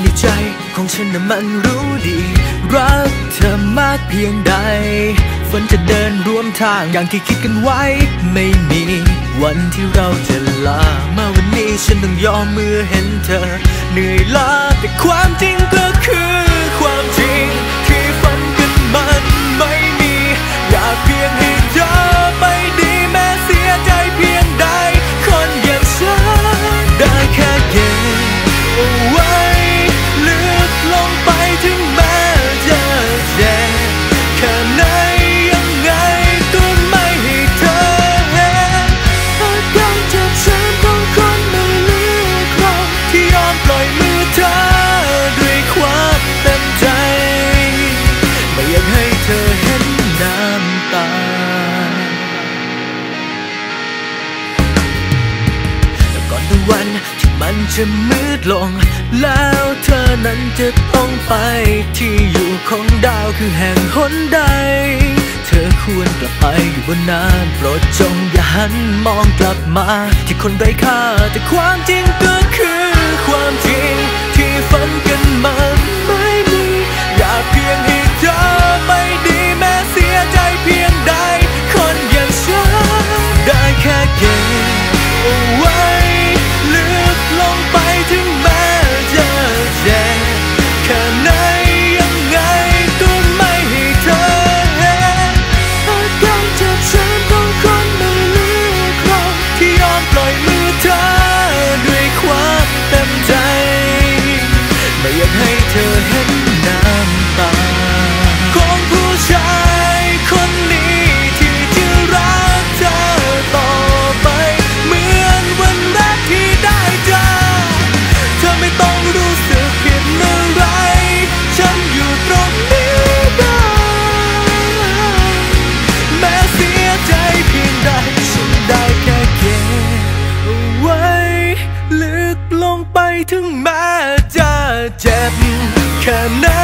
ในใจของฉันน่ะมันรู้ดี รักเธอมากเพียงใดฝันจะเดินร่วมทางอย่างที่คิดกันไว้ ไม่มีวันที่เราจะลา มาวันนี้ฉันต้องยอมเมื่อเห็นเธอ เหนื่อยล้าแต่ความจริงก็คือ วันที่มันจะมืดลง แล้วเธอนั้นจะต้องไปที่อยู่ของดาวคือแห่งหนใด เธอควรกลับไปอยู่บนนั้นโปรดจงอย่าหันมองกลับมา ที่คนไร้ค่าแต่ความจริงก็คือความจริงที่ฝันกันมา ถึงแม้จะเจ็บแค่ไหน